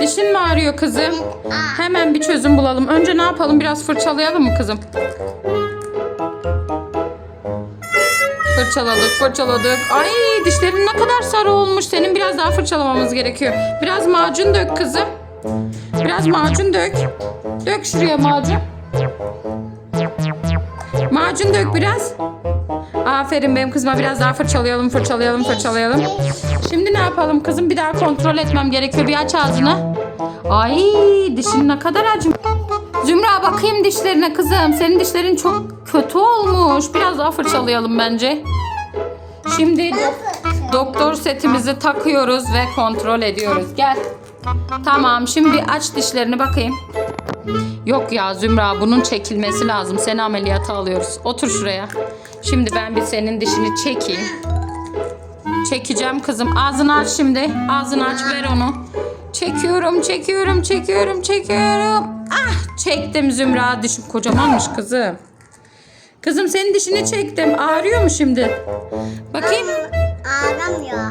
Dişin mi ağrıyor kızım? Hemen bir çözüm bulalım. Önce ne yapalım? Biraz fırçalayalım mı kızım? Fırçaladık, fırçaladık. Ay dişlerin ne kadar sarı olmuş. Senin biraz daha fırçalamamız gerekiyor. Biraz macun dök kızım. Biraz macun dök. Dök şuraya macun. Macun dök biraz. Aferin benim kızıma biraz daha fırçalayalım, fırçalayalım, fırçalayalım. Şimdi ne yapalım kızım? Bir daha kontrol etmem gerekiyor. Bir aç ağzını. Ay dişin ne kadar acım. Zümra bakayım dişlerine kızım. Senin dişlerin çok kötü olmuş. Biraz daha fırçalayalım bence. Şimdi doktor setimizi takıyoruz ve kontrol ediyoruz. Gel. Tamam şimdi aç dişlerini bakayım. Yok ya Zümra bunun çekilmesi lazım. Seni ameliyata alıyoruz. Otur şuraya. Şimdi ben bir senin dişini çekeyim. Çekeceğim kızım. Ağzını aç şimdi. Ağzını aç ver onu. Çekiyorum, çekiyorum, çekiyorum, çekiyorum. Ah çektim Zümra. Dişim kocamanmış kızım. Kızım senin dişini çektim. Ağrıyor mu şimdi? Bakayım. Ağlamıyor.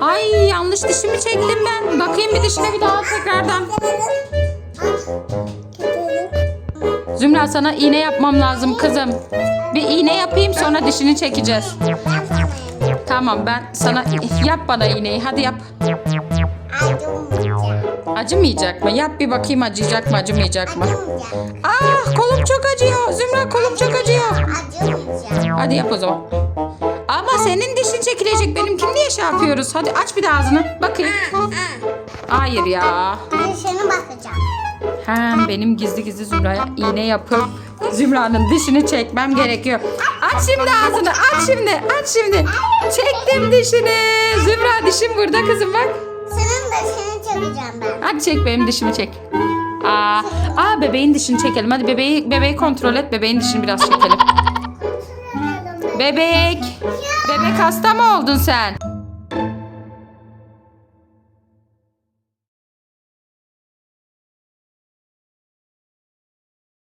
Ay yanlış dişimi çektim ben. Bakayım bir dişine bir daha tekrardan. Zümra sana iğne yapmam lazım kızım. Bir iğne yapayım sonra dişini çekeceğiz. Tamam ben sana yap bana iğneyi hadi yap. Acımayacak. Mı? Yap bir bakayım acıyacak mı acımayacak mı? Ah kolum çok acıyor. Zümra kolum çok acıyor. Hadi yap o zaman. Ama senin dişin çekilecek benimkini niye şey yapıyoruz? Hadi aç bir de ağzını. Bakayım. Hayır ya. Dişine bakacağım. Hem benim gizli gizli Zümra'ya iğne yapıp Zümra'nın dişini çekmem gerekiyor. Aç şimdi ağzını. Aç şimdi. Aç şimdi. Çektim dişini. Zümra dişim burada kızım bak. Senin de seni çekeceğim ben. Hadi çek benim dişimi çek. Aa, aa bebeğin dişini çekelim. Hadi bebeği bebeği kontrol et. Bebeğin dişini biraz çekelim. Bebek. Bebek hasta mı oldun sen?